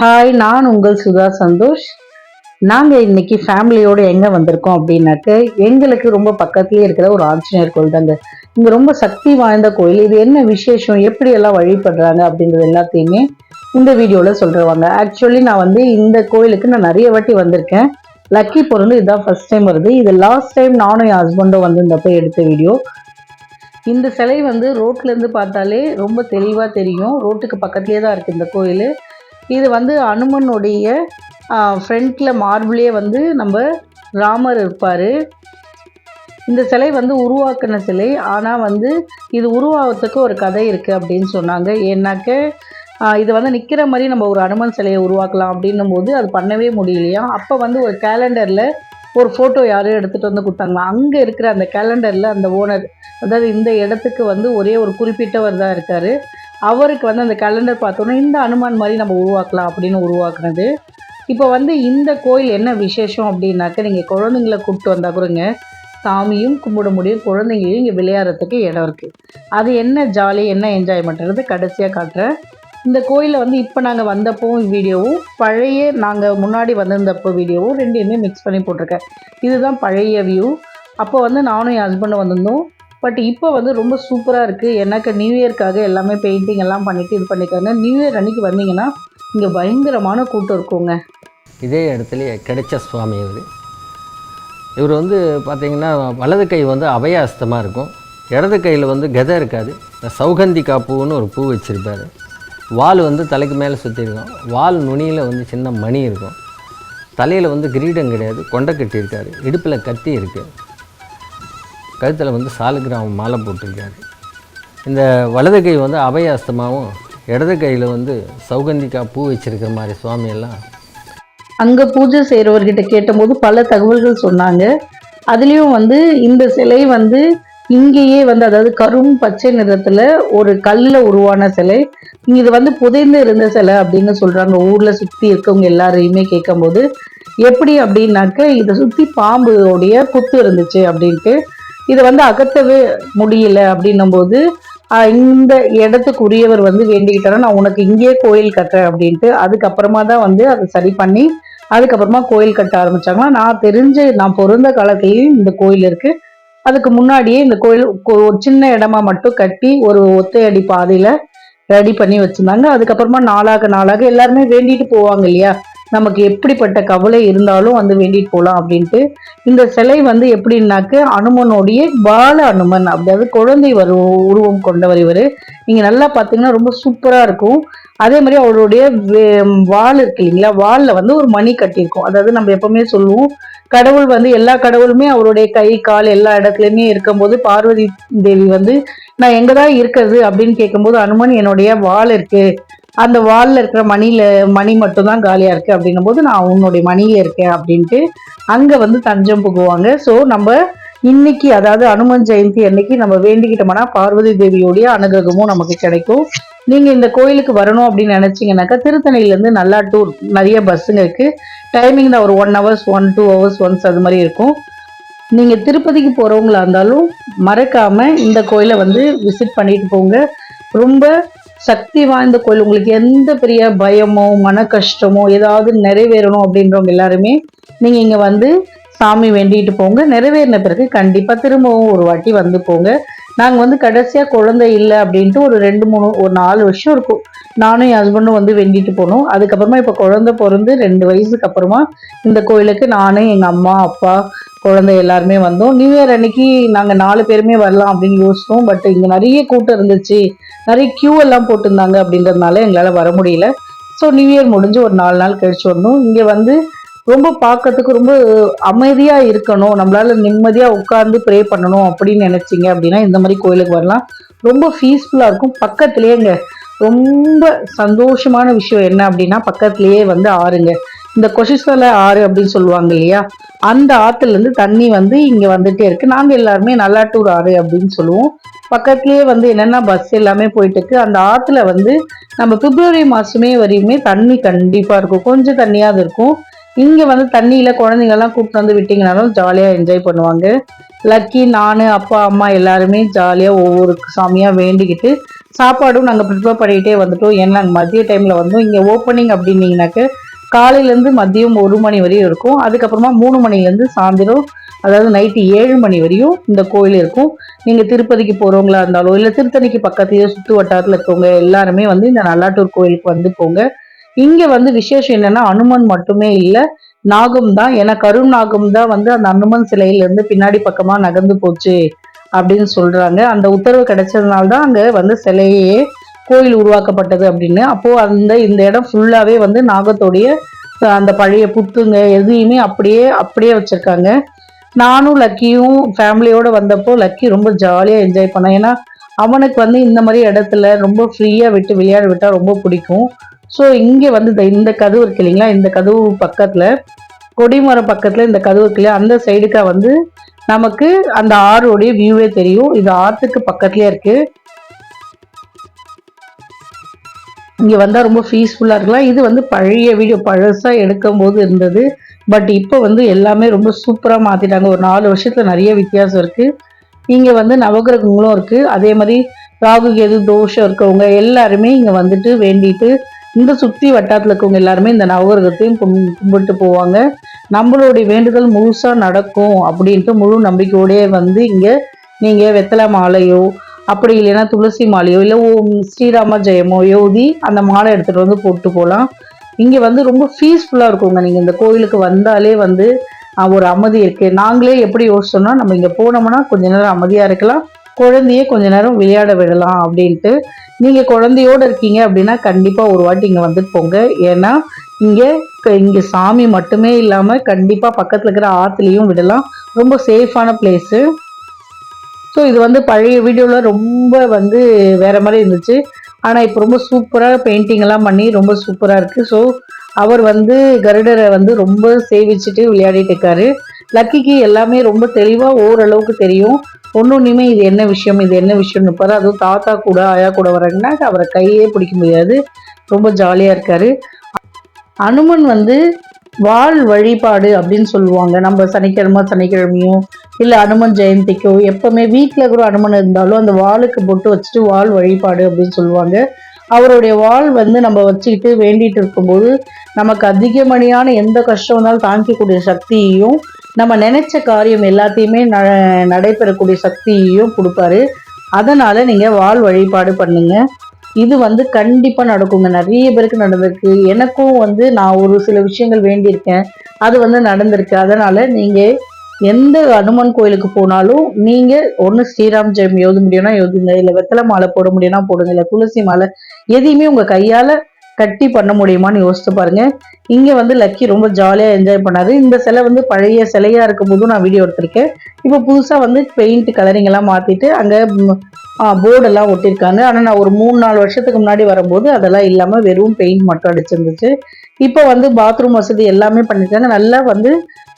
Hi நான் உங்கள் சுதா சந்தோஷ். நாங்கள் இன்னைக்கு ஃபேமிலியோடு எங்கே வந்திருக்கோம் அப்படின்னாக்க எங்களுக்கு ரொம்ப பக்கத்துலேயே இருக்கிற ஒரு ஆஞ்சநேயர் கோயில் தாங்க. இங்கே ரொம்ப சக்தி வாய்ந்த கோயில். இது என்ன விசேஷம்? எப்படி எல்லாம் வழிபடுறாங்க அப்படின்றது எல்லாத்தையுமே இந்த வீடியோவில் சொல்கிறவாங்க ஆக்சுவலி நான் வந்து இந்த கோயிலுக்கு நான் நிறைய வாட்டி வந்திருக்கேன். லக்கி பொருந்து இதுதான் ஃபர்ஸ்ட் டைம் வருது. இது லாஸ்ட் டைம் நானும் என் ஹஸ்பண்டும் வந்திருந்தப்போ எடுத்த வீடியோ. இந்த சிலை வந்து ரோட்லேருந்து பார்த்தாலே ரொம்ப தெளிவாக தெரியும். ரோட்டுக்கு பக்கத்துலேயே தான் இருக்குது இந்த கோயில். இது வந்து அனுமனுடைய ஃப்ரண்ட்டில் மார்பிளே வந்து நம்ம ராமர் இருப்பார். இந்த சிலை வந்து உருவாக்கின சிலை. ஆனால் வந்து இது உருவாகிறதுக்கு ஒரு கதை இருக்குது அப்படின்னு சொன்னாங்க. ஏன்னாக்க இது வந்து நிற்கிற மாதிரி நம்ம ஒரு அனுமன் சிலையை உருவாக்கலாம் அப்படின்னும் போது அது பண்ணவே முடியலையா? அப்போ வந்து ஒரு கேலண்டரில் ஒரு ஃபோட்டோ யாரும் எடுத்துகிட்டு வந்து கொடுத்தாங்களா அங்கே இருக்கிற அந்த கேலண்டரில் அந்த ஓனர் அதாவது இந்த இடத்துக்கு வந்து ஒரே ஒரு குறிப்பிட்டவர் தான் இருக்கார். அவருக்கு வந்து அந்த கேலண்டர் பார்த்தோன்னா இந்த அனுமான் மாதிரி நம்ம உருவாக்கலாம் அப்படின்னு உருவாக்குனது. இப்போ வந்து இந்த கோயில் என்ன விசேஷம் அப்படின்னாக்க நீங்கள் குழந்தைங்கள கூப்பிட்டு வந்தால் கூடங்க சாமியும் கும்பிட முடியும் குழந்தைங்களையும் இங்கே விளையாடுறதுக்கு இடம் இருக்குது அது என்ன ஜாலி என்ன என்ஜாய்மெண்ட்றது கடைசியாக காட்டுறேன். இந்த கோயிலில் வந்து இப்போ நாங்கள் வந்தப்போவும் வீடியோவும் பழைய நாங்கள் முன்னாடி வந்திருந்தப்போ வீடியோவும் ரெண்டையுமே மிக்ஸ் பண்ணி போட்டிருக்கேன். இதுதான் பழைய வியூ அப்போ வந்து நானும் என் ஹஸ்பண்டும் வந்திருந்தோம். பட் இப்போ வந்து ரொம்ப சூப்பராக இருக்குது எனக்கு நியூ இயர்க்காக எல்லாமே பெயிண்டிங் எல்லாம் பண்ணிவிட்டு இது பண்ணிக்காங்க நியூ இயர் அன்னைக்கு வந்தீங்கன்னா இங்கே பயங்கரமான கூட்டம் இருக்குங்க. இதே இடத்துல கிடைச்ச சுவாமி இவர். இவர் வந்து பார்த்திங்கன்னா வலது கை வந்து அபயாஸ்தமாக இருக்கும். இடது கையில் வந்து கதை இருக்காது. இந்த சௌகந்திகா பூன்னு ஒரு பூ வச்சுருப்பார். வால் வந்து தலைக்கு மேலே சுற்றிருக்கோம் வால் நுனியில் வந்து சின்ன மணி இருக்கும். தலையில் வந்து கிரீடம் கிடையாது. கொண்டை கட்டியிருக்காரு இடுப்பில் கத்தி இருக்குது கழுத்தில் வந்து சாலுகிராமம் மாலை போட்டிருக்காரு. இந்த வலது கை வந்து அபயாஸ்தமாகவும் இடது கையில் வந்து சௌகந்திகா பூ வச்சிருக்கிற மாதிரி சுவாமியெல்லாம். அங்கே பூஜை செய்கிறவர்கிட்ட கேட்டபோது பல தகவல்கள் சொன்னாங்க. அதுலேயும் வந்து இந்த சிலை வந்து இங்கேயே வந்து அதாவது கரும் பச்சை நிறத்தில் ஒரு கல்லில் உருவான சிலை இது வந்து புதைந்து இருந்த சிலை அப்படின்னு சொல்கிறாங்க ஊரில் சுற்றி இருக்கவங்க எல்லாரையுமே கேட்கும்போது எப்படி அப்படின்னாக்க இதை சுற்றி பாம்புடைய புத்து இருந்துச்சு அப்படின்ட்டு இதை வந்து அகற்றவே முடியல அப்படின்னும் போது இந்த இடத்துக்கு உரியவர் வந்து வேண்டிக்கிட்டாரா? நான் உனக்கு இங்கேயே கோயில் கட்டுறேன் அப்படின்ட்டு அதுக்கப்புறமா தான் வந்து அதை சரி பண்ணி அதுக்கப்புறமா கோயில் கட்ட ஆரம்பிச்சாங்களா? நான் தெரிஞ்ச நான் பிறந்த காலத்துலேயும் இந்த கோயில் இருக்கு. அதுக்கு முன்னாடியே இந்த கோயில் ஒரு சின்ன இடமா மட்டும் கட்டி ஒரு ஒத்தையடி பாதையில ரெடி பண்ணி வச்சிருந்தாங்க. அதுக்கப்புறமா நாளாக நாளாக எல்லாருமே வேண்டிட்டு போவாங்க இல்லையா? நமக்கு எப்படிப்பட்ட கவலை இருந்தாலும் வந்து வேண்டிட்டு போகலாம் அப்படின்ட்டு. இந்த சிலை வந்து எப்படின்னாக்க அனுமனுடைய பால அனுமன் அதாவது குழந்தை வரு உருவம் கொண்டவர் இவர். நீங்கள் நல்லா பார்த்தீங்கன்னா ரொம்ப சூப்பராக இருக்கும். அதே மாதிரி அவருடைய வே- வால் இருக்கு இல்லைங்களா? வாலில் வந்து ஒரு மணி கட்டியிருக்கும். அதாவது நம்ம எப்பவுமே சொல்லுவோம் கடவுள் வந்து எல்லா கடவுளுமே அவருடைய கை கால் எல்லா இடத்துலையுமே இருக்கும்போது பார்வதி தேவி வந்து நான் எங்கதான் இருக்கிறது? அப்படின்னு கேட்கும்போது அனுமன் என்னுடைய வால் இருக்குது அந்த வாலில் இருக்கிற மணியில் மணி மட்டும்தான் காலியாக இருக்குது அப்படின்னும் போது நான் உன்னுடைய மணியில இருக்கேன் அப்படின்ட்டு அங்கே வந்து தஞ்சம் புகுவாங்க. ஸோ நம்ம இன்னைக்கு அதாவது அனுமன் ஜெயந்தி அன்னைக்கு நம்ம வேண்டிக்கிட்டோம்னா பார்வதி தேவியோடைய அனுகிரகமும் நமக்கு கிடைக்கும். நீங்கள் இந்த கோயிலுக்கு வரணும் அப்படின்னு நினச்சிங்கனாக்கா திருத்தணையிலேருந்து நல்லா டூர் நிறைய பஸ்ஸுங்க இருக்கு. டைமிங் தான் ஒரு one hours one two hours once அது மாதிரி இருக்கும். நீங்கள் திருப்பதிக்கு போகிறவங்களா இருந்தாலும் மறக்காமல் இந்த கோயிலை வந்து விசிட் பண்ணிட்டு போங்க. ரொம்ப சக்தி வாய்ந்த கோயில் உங்களுக்கு எந்த பெரிய பயமோ மன கஷ்டமோ ஏதாவது நிறைவேறணும் அப்படின்றவங்க எல்லாருமே நீங்கள் இங்கே வந்து சாமி வேண்டிட்டு போங்க. நிறைவேறின பிறகு கண்டிப்பாக திரும்பவும் ஒரு வாட்டி வந்து போங்க. நாங்கள் வந்து கடைசியாக குழந்தை இல்லை அப்படின்ட்டு ஒரு ரெண்டு மூணு ஒரு நாலு வருஷம் இருக்கும். நானும் என் ஹஸ்பண்டும் வந்து வெண்டிட்டு போனோம். அதுக்கப்புறமா இப்போ குழந்தை பிறந்து ரெண்டு வயசுக்கு அப்புறமா இந்த கோயிலுக்கு நானே எங்கள் அம்மா அப்பா குழந்தை எல்லாருமே வந்தோம். நியூ இயர் அன்னைக்கு நாங்கள் நாலு பேருமே வரலாம் அப்படின்னு யோசித்தோம் பட் இங்கே நிறைய கூட்டம் இருந்துச்சு. நிறைய கியூ எல்லாம் போட்டிருந்தாங்க அப்படின்றதுனால எங்களால வர முடியல. ஸோ நியூ இயர் முடிஞ்சு ஒரு நாலு நாள் கழிச்சு வந்தோம் இங்க வந்து ரொம்ப பார்க்கறதுக்கு ரொம்ப அமைதியா இருக்கணும். நம்மளால நிம்மதியா உட்கார்ந்து ப்ரே பண்ணணும் அப்படின்னு நினைச்சீங்க அப்படின்னா இந்த மாதிரி கோயிலுக்கு வரலாம். ரொம்ப பீஸ்ஃபுல்லா இருக்கும். பக்கத்துலயேங்க ரொம்ப சந்தோஷமான விஷயம் என்ன அப்படின்னா பக்கத்துலயே வந்து ஆறுங்க. இந்த கொஷிசல ஆறு அப்படின்னு சொல்லுவாங்க இல்லையா? அந்த ஆற்றுலேருந்து இருந்து தண்ணி வந்து இங்க வந்துட்டே இருக்கு. நாங்க எல்லாருமே நல்லாட்டூர் ஆறு அப்படின்னு சொல்லுவோம். பக்கத்துலேயே வந்து என்னென்னா பஸ் எல்லாமே போயிட்டுருக்கு. அந்த ஆற்றுல வந்து நம்ம பிப்ரவரி மாதமே வரையுமே தண்ணி கண்டிப்பாக இருக்கும். கொஞ்சம் தண்ணியாக இருக்கும். இங்கே வந்து தண்ணியில் குழந்தைங்கள்லாம் கூப்பிட்டு வந்து விட்டிங்கனாலும் ஜாலியாக என்ஜாய் பண்ணுவாங்க. லக்கி நான் அப்பா அம்மா எல்லாருமே ஜாலியாக ஒவ்வொரு சாமியாக வேண்டிக்கிட்டு சாப்பாடும் நாங்கள் ப்ரிப்பேர் பண்ணிகிட்டே வந்துட்டோம். ஏன்னா நாங்கள் மதிய டைமில் வந்தோம் இங்கே ஓப்பனிங் அப்படின்னீங்கனாக்க காலையிலேருந்து மதியம் ஒரு மணி வரையும் இருக்கும். அதுக்கப்புறமா மூணு மணிலேருந்து சாயந்தரம் அதாவது நைட்டு ஏழு மணி வரையும் இந்த கோயில் இருக்கும். நீங்கள் திருப்பதிக்கு போகிறவங்களா இருந்தாலும் இல்லை திருத்தணிக்கு பக்கத்துலேயே சுற்று வட்டாரத்தில் இருக்கவங்க எல்லாருமே வந்து இந்த நல்லாட்டூர் கோயிலுக்கு வந்து போங்க. இங்கே வந்து விசேஷம் என்னென்னா அனுமன் மட்டுமே இல்லை நாகம் தான். ஏன்னா கரும் நாகம் தான் வந்து அந்த அனுமன் சிலையிலேருந்து பின்னாடி பக்கமாக நகர்ந்து போச்சு அப்படின்னு சொல்கிறாங்க அந்த உத்தரவு கிடைச்சதுனால தான் அங்கே வந்து சிலையே கோயில் உருவாக்கப்பட்டது அப்படின்னு. அப்போது அந்த இந்த இடம் ஃபுல்லாகவே வந்து நாகத்தோடைய அந்த பழைய புத்துங்க எதையுமே அப்படியே அப்படியே வச்சுருக்காங்க. நானும் லக்கியும் ஃபேமிலியோடு வந்தப்போ லக்கி ரொம்ப ஜாலியாக என்ஜாய் பண்ணேன் ஏன்னா அவனுக்கு வந்து இந்த மாதிரி இடத்துல ரொம்ப ஃப்ரீயாக விட்டு விளையாட விட்டால் ரொம்ப பிடிக்கும். ஸோ இங்கே வந்து இந்த- இந்த கதவு இருக்கு இல்லைங்களா? இந்த கதவு பக்கத்தில் கொடிமரம் பக்கத்தில் இந்த கதவு இருக்கு இல்லையா? அந்த சைடுக்கா வந்து நமக்கு அந்த ஆறுடைய வியூவே தெரியும். இது ஆற்றுக்கு பக்கத்துலேயே இருக்குது இங்கே வந்தால் ரொம்ப பீஸ்ஃபுல்லாக இருக்கலாம். இது வந்து பழைய வீடியோ பழசாக எடுக்கும்போது இருந்தது. பட் இப்போ வந்து எல்லாமே ரொம்ப சூப்பராக மாற்றிட்டாங்க ஒரு நாலு வருஷத்தில் நிறைய வித்தியாசம் இருக்குது இங்கே வந்து நவகிரகங்களும் இருக்குது அதே மாதிரி ராகு கேது தோஷம் இருக்கவங்க எல்லாருமே இங்கே வந்துட்டு வேண்டிட்டு இந்த சுற்றி வட்டாரத்தில் இருக்கவங்க எல்லாருமே இந்த நவகிரகத்தையும் கும்- கும்பிட்டு போவாங்க. நம்மளுடைய வேண்டுதல் முழுசாக நடக்கும் அப்படின்ட்டு முழு நம்பிக்கையோடயே வந்து இங்கே நீங்கள் வெத்தலை மாலையோ அப்படி இல்லைன்னா துளசி மாலையோ இல்லை ஓம் ஸ்ரீராம ஜெயமோ யோதி அந்த மாலை எடுத்துகிட்டு வந்து போட்டு போகலாம் இங்கே வந்து ரொம்ப பீஸ்ஃபுல்லாக இருக்குங்க. நீங்கள் இந்த கோயிலுக்கு வந்தாலே வந்து ஒரு அமைதி இருக்குது நாங்களே எப்படி யோசிச்சோம்னா நம்ம இங்கே போனோம்னா கொஞ்ச நேரம் அமைதியாக இருக்கலாம். குழந்தையே கொஞ்ச நேரம் விளையாட விடலாம் அப்படின்ட்டு. நீங்கள் குழந்தையோடு இருக்கீங்க அப்படின்னா கண்டிப்பாக ஒரு வாட்டி இங்கே வந்துட்டு போங்க. ஏன்னா இங்கே இங்கே சாமி மட்டுமே இல்லாமல் கண்டிப்பாக பக்கத்தில் இருக்கிற ஆற்றுலையும் விடலாம். ரொம்ப சேஃபான பிளேஸு ஸோ இது வந்து பழைய வீடியோவில் ரொம்ப வந்து வேறு மாதிரி இருந்துச்சு. ஆனால் இப்போ ரொம்ப சூப்பராக பெயிண்டிங்லாம் பண்ணி ரொம்ப சூப்பராக இருக்குது ஸோ அவர் வந்து கருடரை வந்து ரொம்ப சேவிச்சுட்டு விளையாடிட்டு இருக்காரு. லக்கிக்கு எல்லாமே ரொம்ப தெளிவாக ஓரளவுக்கு தெரியும். ஒன்றுமே இது என்ன விஷயம் இது என்ன விஷயம்னு பாரு அதுவும் தாத்தா கூட ஆயா கூட வர்றாங்கன்னா அவரை கையே பிடிக்க முடியாது. ரொம்ப ஜாலியாக இருக்காரு. அனுமன் வந்து வாள் வழிபாடு அப்படின்னு சொல்லுவாங்க. நம்ம சனிக்கிழமை சனிக்கிழமையும் இல்லை அனுமன் ஜெயந்திக்கோ எப்போவுமே வீட்டில் கூட அனுமன் இருந்தாலும் அந்த வாளுக்கு பொட்டு வச்சுட்டு வாள் வழிபாடு அப்படின்னு சொல்லுவாங்க. அவருடைய வாள் வந்து நம்ம வச்சுக்கிட்டு வேண்டிட்டு இருக்கும்போது நமக்கு அதிகமணியான எந்த கஷ்டம் வந்தாலும் தாங்கிக்கக்கூடிய சக்தியையும் நம்ம நினைச்ச காரியம் எல்லாத்தையுமே ந நடைபெறக்கூடிய சக்தியையும் கொடுப்பாரு. அதனால் நீங்கள் வாள் வழிபாடு பண்ணுங்கள் இது வந்து கண்டிப்பா நடக்குங்க. நிறைய பேருக்கு நடந்திருக்கு. எனக்கும் வந்து நான் ஒரு சில விஷயங்கள் வேண்டியிருக்கேன். அது வந்து நடந்திருக்கு. அதனால நீங்க எந்த அனுமன் கோயிலுக்கு போனாலும் நீங்க ஒன்று ஸ்ரீராம் ஜெயம் எழுத முடியும்னா எழுதுங்க இல்லை வெத்தலை மாலை போட முடியும்னா போடுங்க. இல்லை துளசி மாலை எதையுமே உங்க கையால கட்டி பண்ண முடியுமான்னு யோசித்து பாருங்க. இங்கே வந்து லக்கி ரொம்ப ஜாலியாக என்ஜாய் பண்ணாரு. இந்த சிலை வந்து பழைய சிலையாக இருக்கும் போதும் நான் வீடியோ எடுத்திருக்கேன். இப்போ புதுசாக வந்து பெயிண்ட் கலரிங் எல்லாம் அங்கே போர்டெல்லாம் ஒட்டியிருக்காங்க ஆனால் நான் ஒரு மூணு நாலு வருஷத்துக்கு முன்னாடி வரும்போது அதெல்லாம் இல்லாமல் வெறும் பெயிண்ட் மட்டும் அடிச்சிருந்துச்சு. இப்போ வந்து பாத்ரூம் வசதி எல்லாமே பண்ணியிருக்காங்க நல்லா வந்து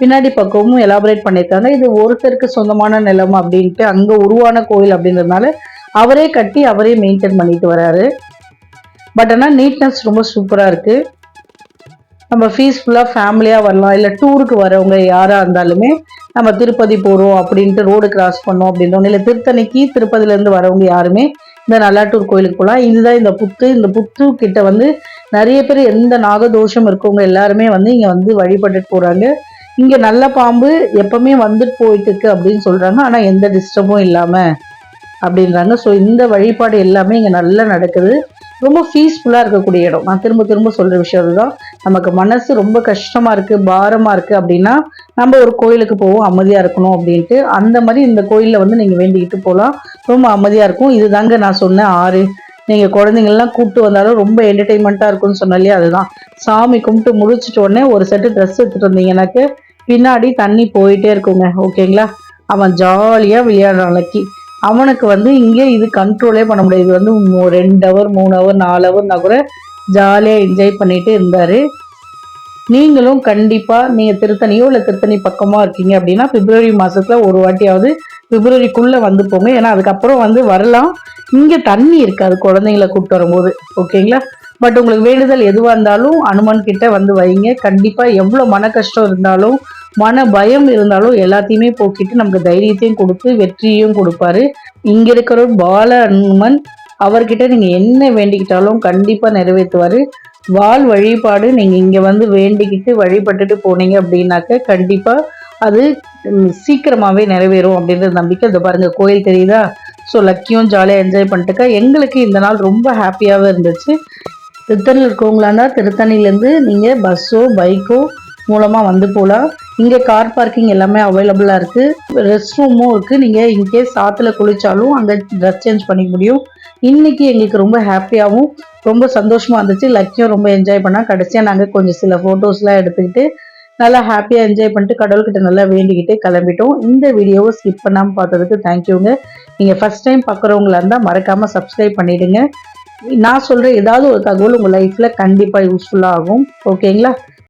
பின்னாடி பக்கமும் எலாபரேட் பண்ணியிருக்காங்க இது ஒருத்தருக்கு சொந்தமான நிலம் அப்படின்ட்டு அங்கே உருவான கோயில் அப்படின்றதுனால அவரே கட்டி அவரே மெயின்டைன் பண்ணிட்டு வராரு. பட் ஆனால் நீட்னஸ் ரொம்ப சூப்பராக இருக்குது நம்ம பீஸ்ஃபுல்லாக ஃபேமிலியாக வரலாம். இல்லை டூருக்கு வரவங்க யாராக இருந்தாலுமே நம்ம திருப்பதி போகிறோம் அப்படின்ட்டு ரோடு கிராஸ் பண்ணோம் அப்படின்றோம். இல்லை திருத்தணிக்கு திருப்பதிலேருந்து வரவங்க யாருமே இந்த நல்லாட்டூர் கோயிலுக்கு போகலாம். இதுதான் இந்த புத்து. இந்த புத்து கிட்ட வந்து நிறைய பேர் எந்த நாகதோஷம் இருக்கவங்க எல்லாருமே வந்து இங்கே வந்து வழிபட்டுட்டு போகிறாங்க இங்கே நல்ல பாம்பு எப்பவுமே வந்துட்டு போயிட்டு இருக்கு அப்படின்னு சொல்கிறாங்க ஆனால் எந்த டிஸ்டர்பும் இல்லாமல் அப்படின்றாங்க. ஸோ இந்த வழிபாடு எல்லாமே இங்கே நல்லா நடக்குது. ரொம்ப பீஸ்ஃபுல்லாக இருக்கக்கூடிய இடம். நான் திரும்ப திரும்ப சொல்கிற விஷயம் அதுதான். நமக்கு மனசு ரொம்ப கஷ்டமாக இருக்குது பாரமாக இருக்குது அப்படின்னா நம்ம ஒரு கோயிலுக்கு போவோம் அமைதியாக இருக்கணும் அப்படின்ட்டு. அந்த மாதிரி இந்த கோயிலில் வந்து நீங்கள் வேண்டிக்கிட்டு போகலாம் ரொம்ப அமைதியாக இருக்கும். இதுதாங்க நான் சொன்னேன் ஆறு. நீங்கள் குழந்தைங்கள்லாம் கூப்பிட்டு வந்தாலும் ரொம்ப என்டர்டெயின்மெண்ட்டாக இருக்கும்னு சொன்னாலே அதுதான். சாமி கும்பிட்டு முடிச்சிட்டு உடனே ஒரு செட்டு ட்ரெஸ் எடுத்துகிட்டு வந்தீங்கன்னாக்க பின்னாடி தண்ணி போயிட்டே இருக்குங்க. ஓகேங்களா அவன் ஜாலியாக விளையாடுறான் லக்கி. அவனுக்கு வந்து இங்கே இது கண்ட்ரோலே பண்ண முடியாது. இது வந்து மூ- ரெண்டு ஹவர் மூணு ஹவர் நாலு ஹவர்னா கூட ஜாலியாக என்ஜாய் பண்ணிட்டு இருந்தார். நீங்களும் கண்டிப்பாக நீங்கள் திருத்தணியோ இல்லை திருத்தணி பக்கமாக இருக்கீங்க அப்படின்னா பிப்ரவரி மாதத்தில் ஒரு வாட்டியாவது பிப்ரவரிக்குள்ளே வந்து போங்க. ஏன்னா அதுக்கப்புறம் வந்து வரலாம். இங்கே தண்ணி இருக்காது குழந்தைங்கள கூப்பிட்டு வரும்போது. ஓகேங்களா? பட் உங்களுக்கு வேண்டுதல் எதுவாக இருந்தாலும் அனுமன் கிட்ட வந்து வைங்க. கண்டிப்பாக எவ்வளோ மன கஷ்டம் இருந்தாலும் மன பயம் இருந்தாலும் எல்லாத்தையுமே போக்கிட்டு நமக்கு தைரியத்தையும் கொடுத்து வெற்றியையும் கொடுப்பாரு. இங்க இருக்கிற பால அனுமன் அவர்கிட்ட நீங்கள் என்ன வேண்டிக்கிட்டாலும் கண்டிப்பாக நிறைவேற்றுவார். வால் வழிபாடு நீங்கள் இங்கே வந்து வேண்டிக்கிட்டு வழிபட்டுட்டு போனீங்க அப்படின்னாக்க கண்டிப்பாக அது சீக்கிரமாகவே நிறைவேறும் அப்படின்ற நம்பிக்கை. இதை பாருங்கள் கோயில் தெரியுதா? ஸோ லக்கியும் ஜாலியாக என்ஜாய் பண்ணிட்டுக்கா. எங்களுக்கு இந்த நாள் ரொம்ப ஹாப்பியாகவே இருந்துச்சு. திருத்தணியில் இருக்கவங்களாண்டா திருத்தணிலேருந்து நீங்கள் பஸ்ஸோ பைக்கோ மூலமாக வந்து போகலாம் இங்கே கார் பார்க்கிங் எல்லாமே அவைலபிளாக இருக்குது ரெஸ்ட் ரூமும் இருக்குது நீங்கள் இன்கேஸ் சாத்தில் குளித்தாலும் அங்கே ட்ரெஸ் சேஞ்ச் பண்ணிக்க முடியும். இன்றைக்கி எங்களுக்கு ரொம்ப ஹாப்பியாகவும் ரொம்ப சந்தோஷமாக இருந்துச்சு. லக்கியும் ரொம்ப என்ஜாய் பண்ணால் கடைசியாக நாங்கள் கொஞ்சம் சில ஃபோட்டோஸ்லாம் எடுத்துக்கிட்டு நல்லா ஹாப்பியாக என்ஜாய் பண்ணிட்டு கடவுள்கிட்ட நல்லா வேண்டிக்கிட்டு கிளம்பிட்டோம். இந்த வீடியோவை ஸ்கிப் பண்ணாமல் பார்த்ததுக்கு தேங்க்யூங்க நீங்கள் ஃபஸ்ட் டைம் பார்க்குறவங்களா இருந்தால் மறக்காமல் சப்ஸ்கிரைப் பண்ணிவிடுங்க நான் சொல்கிற ஏதாவது ஒரு தகவல் உங்கள் லைஃப்பில் கண்டிப்பாக யூஸ்ஃபுல்லாக ஆகும். ஓகேங்களா